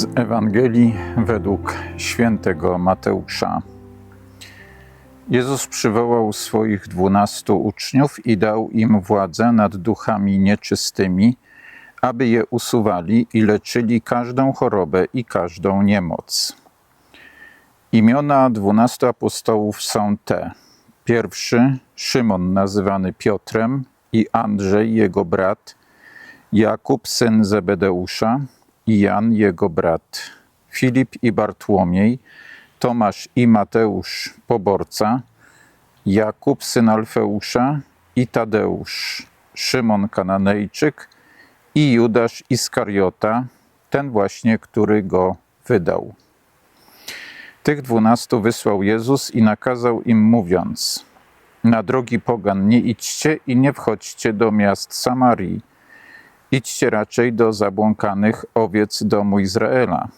Z Ewangelii według świętego Mateusza. Jezus przywołał swoich dwunastu uczniów i dał im władzę nad duchami nieczystymi, aby je usuwali i leczyli każdą chorobę i każdą niemoc. Imiona dwunastu apostołów są te. Pierwszy Szymon nazywany Piotrem i Andrzej jego brat, Jakub syn Zebedeusza Jan jego brat, Filip i Bartłomiej, Tomasz i Mateusz poborca, Jakub syn Alfeusza i Tadeusz, Szymon Kananejczyk i Judasz Iskariota, ten właśnie, który go wydał. Tych dwunastu wysłał Jezus i nakazał im mówiąc: Na drogi pogan nie idźcie i nie wchodźcie do miast Samarii. Idźcie raczej do zabłąkanych owiec domu Izraela.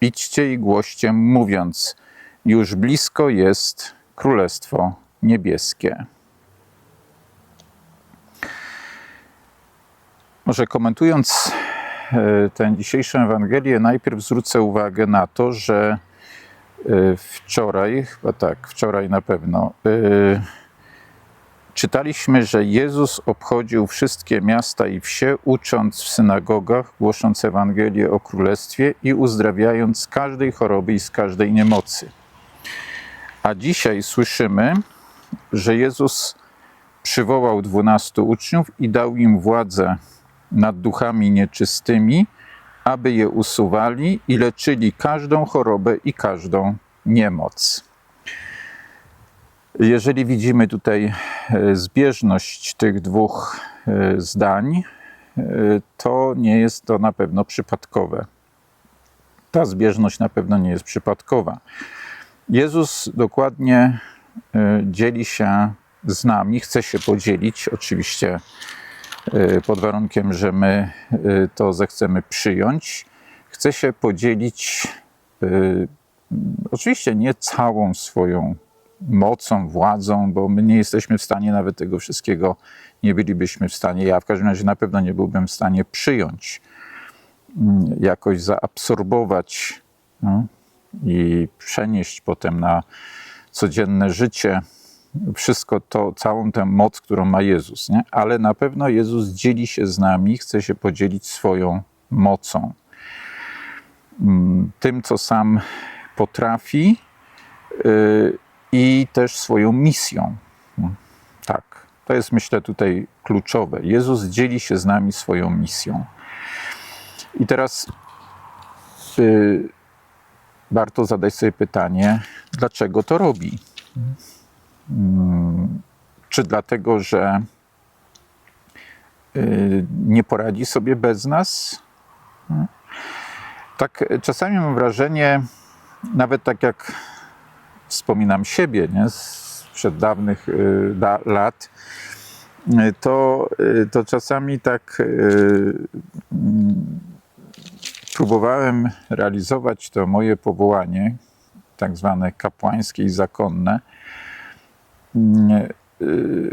Idźcie i głoście, mówiąc: Już blisko jest Królestwo Niebieskie. Może komentując e, tę dzisiejszą Ewangelię, najpierw zwrócę uwagę na to, że e, wczoraj, chyba tak, wczoraj na pewno, e, czytaliśmy, że Jezus obchodził wszystkie miasta i wsie, ucząc w synagogach, głosząc Ewangelię o Królestwie i uzdrawiając z każdej choroby i z każdej niemocy. A dzisiaj słyszymy, że Jezus przywołał dwunastu uczniów i dał im władzę nad duchami nieczystymi, aby je usuwali i leczyli każdą chorobę i każdą niemoc. Jeżeli widzimy tutaj e, zbieżność tych dwóch e, zdań, e, to nie jest to na pewno przypadkowe. Ta zbieżność na pewno nie jest przypadkowa. Jezus dokładnie dzieli się z nami, chce się podzielić, oczywiście pod warunkiem, że my to zechcemy przyjąć. Chce się podzielić oczywiście nie całą swoją mocą, władzą, bo my nie jesteśmy w stanie nawet tego wszystkiego, nie bylibyśmy w stanie, ja w każdym razie na pewno nie byłbym w stanie przyjąć, mm, jakoś zaabsorbować no, i przenieść potem na codzienne życie wszystko to, całą tę moc, którą ma Jezus. Nie? Ale na pewno Jezus dzieli się z nami, chce się podzielić swoją mocą. Mm, tym, co sam potrafi, y, i też swoją misją. No, tak, to jest myślę tutaj kluczowe. Jezus dzieli się z nami swoją misją. I teraz y, warto zadać sobie pytanie, dlaczego to robi? Hmm, czy dlatego, że y, nie poradzi sobie bez nas? Tak, czasami mam wrażenie, nawet tak jak wspominam siebie nie, sprzed dawnych y, da, lat, y, to, y, to czasami tak próbowałem realizować to moje powołanie, tak zwane kapłańskie i zakonne,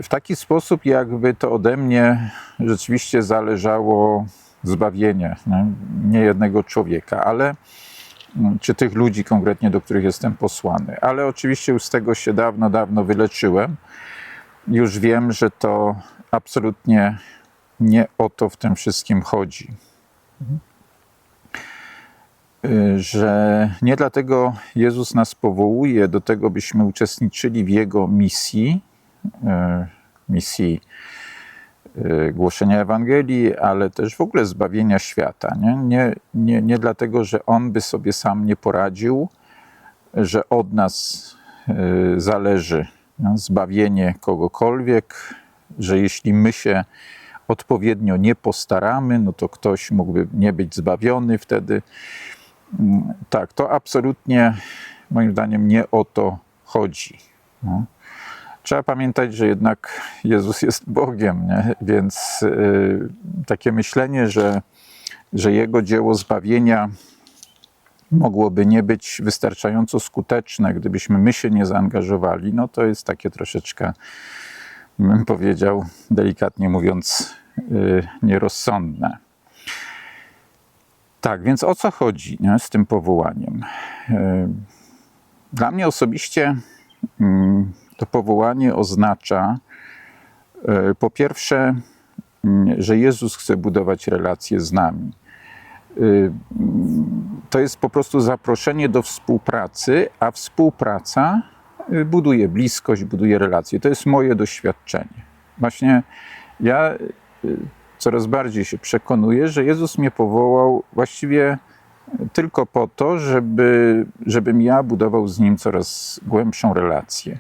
w taki sposób, jakby to ode mnie rzeczywiście zależało zbawienie nie, nie jednego człowieka, ale czy tych ludzi konkretnie, do których jestem posłany. Ale oczywiście już z tego się dawno, dawno wyleczyłem. Już wiem, że to absolutnie nie o to w tym wszystkim chodzi. Że nie dlatego Jezus nas powołuje do tego, byśmy uczestniczyli w Jego misji, e, misji Y, głoszenia Ewangelii, ale też w ogóle zbawienia świata. Nie? Nie, nie, nie dlatego, że On by sobie sam nie poradził, że od nas y, zależy nie? zbawienie kogokolwiek, że jeśli my się odpowiednio nie postaramy, no to ktoś mógłby nie być zbawiony wtedy. Mm, tak, to absolutnie moim zdaniem nie o to chodzi. No. Trzeba pamiętać, że jednak Jezus jest Bogiem, nie? więc y, takie myślenie, że, że Jego dzieło zbawienia mogłoby nie być wystarczająco skuteczne, gdybyśmy my się nie zaangażowali, no to jest takie troszeczkę, bym powiedział, delikatnie mówiąc, y, nierozsądne. Tak, więc o co chodzi nie, z tym powołaniem? E, Dla mnie osobiście mm, to powołanie oznacza e, po pierwsze, mm, że Jezus chce budować relacje z nami. E, mm, To jest po prostu zaproszenie do współpracy, a współpraca e, buduje bliskość, buduje relacje. To jest moje doświadczenie. Właśnie ja coraz bardziej się przekonuję, że Jezus mnie powołał właściwie tylko po to, żeby, żebym ja budował z Nim coraz głębszą relację.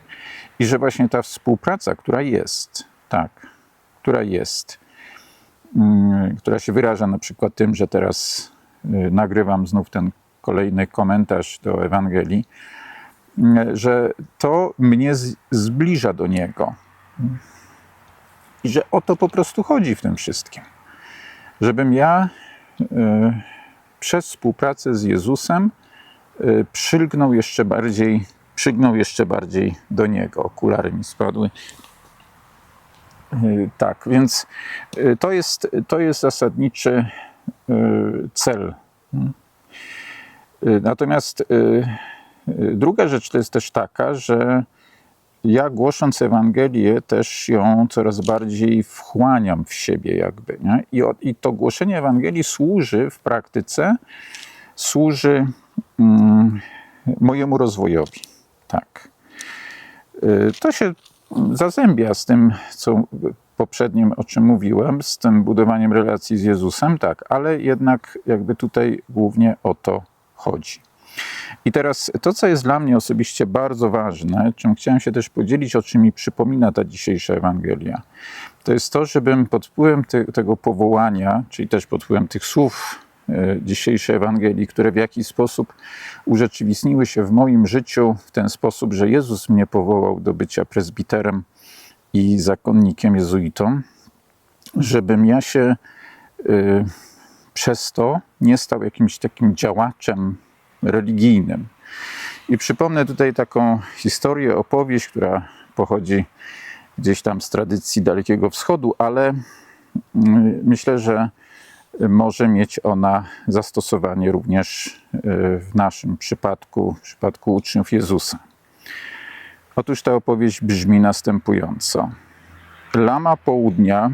I że właśnie ta współpraca, która jest, tak, która jest, mm, która się wyraża na przykład tym, że teraz y, nagrywam znów ten kolejny komentarz do Ewangelii, y, że to mnie zbliża do Niego. I że o to po prostu chodzi w tym wszystkim. Żebym ja y, przez współpracę z Jezusem y, przylgnął jeszcze bardziej, przygnął jeszcze bardziej do Niego. Okulary mi spadły. Y, Tak, więc y, to jest, to jest zasadniczy y, cel. Natomiast druga rzecz to jest też taka, że ja głosząc Ewangelię też ją coraz bardziej wchłaniam w siebie jakby. Nie? I, I to głoszenie Ewangelii służy w praktyce, służy mm, mojemu rozwojowi. Tak. Y, To się zazębia z tym, co poprzednim, o czym mówiłem, z tym budowaniem relacji z Jezusem, tak, ale jednak jakby tutaj głównie o to chodzi. I teraz to, co jest dla mnie osobiście bardzo ważne, czym chciałem się też podzielić, o czym mi przypomina ta dzisiejsza Ewangelia, to jest to, żebym pod wpływem te, tego powołania, czyli też pod wpływem tych słów e, dzisiejszej Ewangelii, które w jakiś sposób urzeczywistniły się w moim życiu w ten sposób, że Jezus mnie powołał do bycia prezbiterem i zakonnikiem jezuitą, żebym ja się y, przez to nie stał jakimś takim działaczem religijnym. I przypomnę tutaj taką historię, opowieść, która pochodzi gdzieś tam z tradycji Dalekiego Wschodu, ale mm, myślę, że może mieć ona zastosowanie również y, w naszym przypadku, w przypadku uczniów Jezusa. Otóż ta opowieść brzmi następująco. Lama południa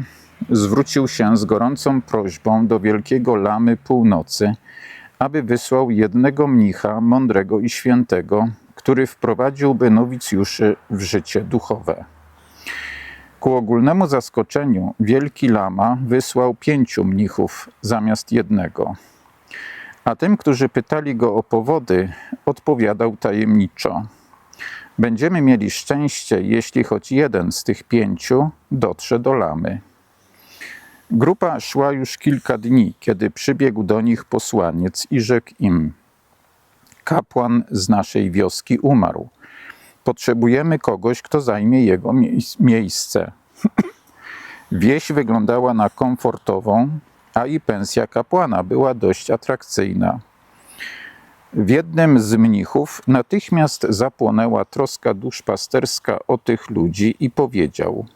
zwrócił się z gorącą prośbą do wielkiego lamy północy, aby wysłał jednego mnicha, mądrego i świętego, który wprowadziłby nowicjuszy w życie duchowe. Ku ogólnemu zaskoczeniu wielki lama wysłał pięciu mnichów zamiast jednego. A tym, którzy pytali go o powody, odpowiadał tajemniczo. Będziemy mieli szczęście, jeśli choć jeden z tych pięciu dotrze do lamy. Grupa szła już kilka dni, kiedy przybiegł do nich posłaniec i rzekł im: Kapłan z naszej wioski umarł. Potrzebujemy kogoś, kto zajmie jego miejsc- miejsce. Wieś wyglądała na komfortową, a i pensja kapłana była dość atrakcyjna. W jednym z mnichów natychmiast zapłonęła troska duszpasterska o tych ludzi i powiedział: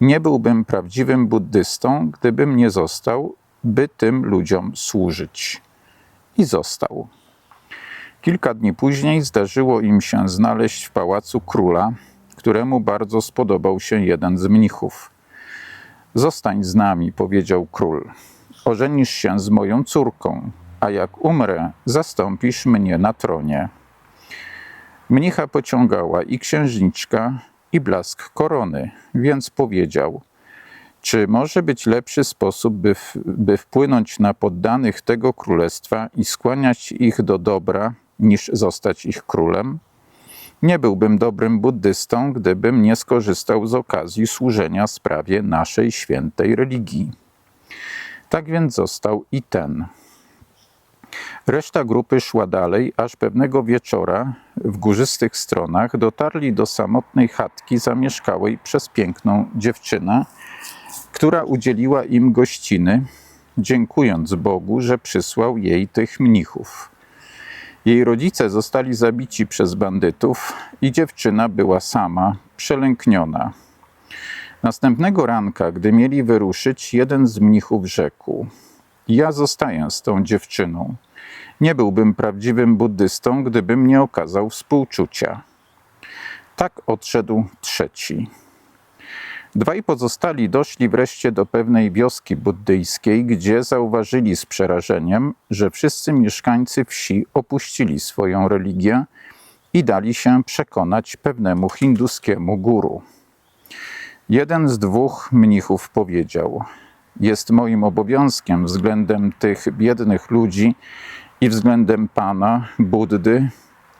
Nie byłbym prawdziwym buddystą, gdybym nie został, by tym ludziom służyć. I został. Kilka dni później zdarzyło im się znaleźć w pałacu króla, któremu bardzo spodobał się jeden z mnichów. Zostań z nami, powiedział król. Ożenisz się z moją córką, a jak umrę, zastąpisz mnie na tronie. Mnicha pociągała i księżniczka, i blask korony, więc powiedział: Czy może być lepszy sposób, by, w, by wpłynąć na poddanych tego królestwa i skłaniać ich do dobra, niż zostać ich królem? Nie byłbym dobrym buddystą, gdybym nie skorzystał z okazji służenia sprawie naszej świętej religii. Tak więc został i ten. Reszta grupy szła dalej, aż pewnego wieczora w górzystych stronach dotarli do samotnej chatki zamieszkałej przez piękną dziewczynę, która udzieliła im gościny, dziękując Bogu, że przysłał jej tych mnichów. Jej rodzice zostali zabici przez bandytów i dziewczyna była sama, przelękniona. Następnego ranka, gdy mieli wyruszyć, jeden z mnichów rzekł: Ja zostaję z tą dziewczyną. Nie byłbym prawdziwym buddystą, gdybym nie okazał współczucia. Tak odszedł trzeci. Dwaj pozostali doszli wreszcie do pewnej wioski buddyjskiej, gdzie zauważyli z przerażeniem, że wszyscy mieszkańcy wsi opuścili swoją religię i dali się przekonać pewnemu hinduskiemu guru. Jeden z dwóch mnichów powiedział: Jest moim obowiązkiem względem tych biednych ludzi i względem Pana, Buddy,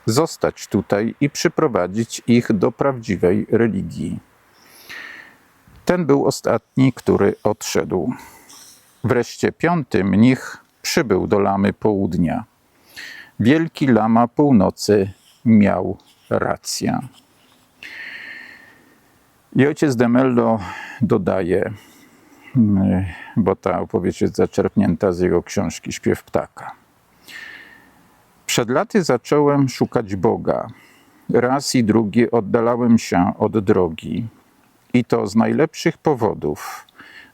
zostać tutaj i przyprowadzić ich do prawdziwej religii. Ten był ostatni, który odszedł. Wreszcie piąty mnich przybył do Lamy Południa. Wielki Lama Północy miał rację. I ojciec Demello dodaje, mm, bo ta opowieść jest zaczerpnięta z jego książki Śpiew ptaka. Przed laty zacząłem szukać Boga. Raz i drugi oddalałem się od drogi. I to z najlepszych powodów,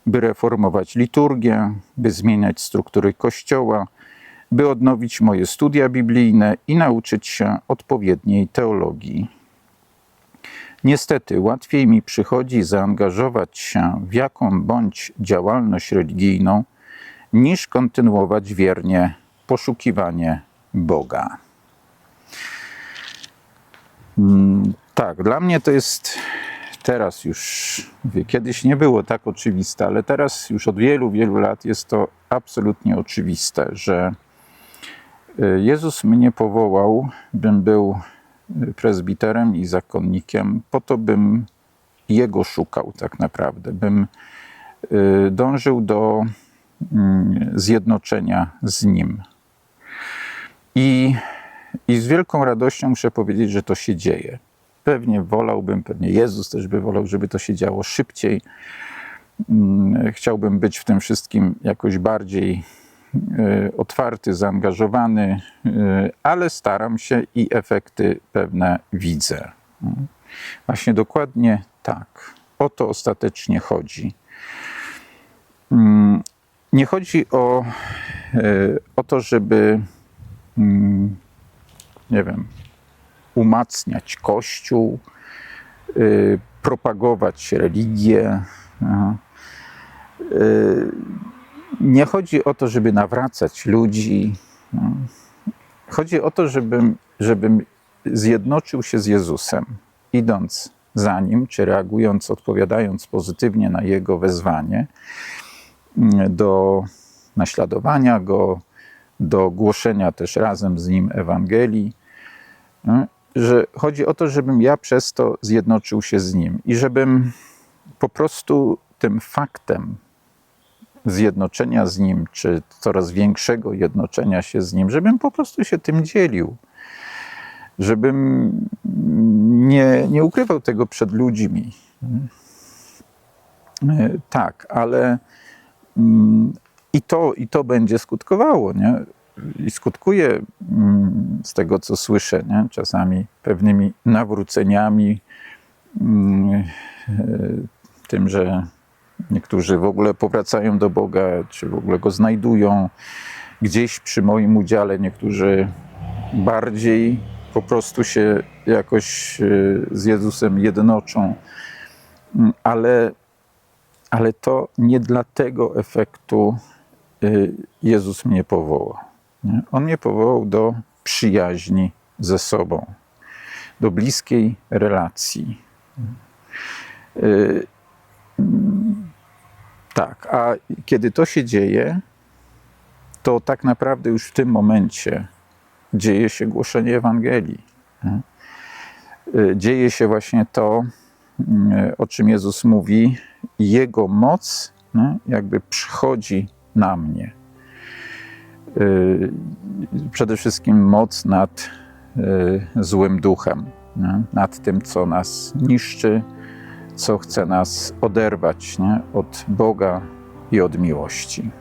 by reformować liturgię, by zmieniać struktury kościoła, by odnowić moje studia biblijne i nauczyć się odpowiedniej teologii. Niestety łatwiej mi przychodzi zaangażować się w jaką bądź działalność religijną, niż kontynuować wiernie poszukiwanie Boga. Mm, Tak, dla mnie to jest teraz już, mówię, kiedyś nie było tak oczywiste, ale teraz już od wielu, wielu lat jest to absolutnie oczywiste, że y, Jezus mnie powołał, bym był y, prezbiterem i zakonnikiem, po to bym Jego szukał tak naprawdę, bym y, dążył do mm, zjednoczenia z Nim. I, I z wielką radością muszę powiedzieć, że to się dzieje. Pewnie wolałbym, pewnie Jezus też by wolał, żeby to się działo szybciej. Mm, Chciałbym być w tym wszystkim jakoś bardziej y, otwarty, zaangażowany, y, ale staram się i efekty pewne widzę. Mm. Właśnie dokładnie tak. O to ostatecznie chodzi. Mm, Nie chodzi o, y, o to, żeby nie wiem, umacniać Kościół, y, propagować religię. Y, Nie chodzi o to, żeby nawracać ludzi. no. Chodzi o to, żebym, żebym zjednoczył się z Jezusem, idąc za nim, czy reagując, odpowiadając pozytywnie na jego wezwanie mm, do naśladowania go, do głoszenia też razem z nim Ewangelii, no, że chodzi o to, żebym ja przez to zjednoczył się z nim i żebym po prostu tym faktem zjednoczenia z nim, czy coraz większego jednoczenia się z nim, żebym po prostu się tym dzielił. Żebym nie, nie ukrywał tego przed ludźmi. E, Tak, ale mm, i to, i to będzie skutkowało, nie? I skutkuje mm, z tego, co słyszę, nie? czasami pewnymi nawróceniami, mm, e, tym, że niektórzy w ogóle powracają do Boga, czy w ogóle go znajdują. Gdzieś przy moim udziale niektórzy bardziej po prostu się jakoś e, z Jezusem jednoczą, Mm, ale ale to nie dla tego efektu y, Jezus mnie powołał. On mnie powołał do przyjaźni ze sobą, do bliskiej relacji. Y, Tak, a kiedy to się dzieje, to tak naprawdę już w tym momencie dzieje się głoszenie Ewangelii. Y, Dzieje się właśnie to, y, o czym Jezus mówi, Jego moc jakby przychodzi na mnie. Y, Przede wszystkim moc nad y, złym duchem, nie, nad tym, co nas niszczy, co chce nas oderwać nie, od Boga i od miłości.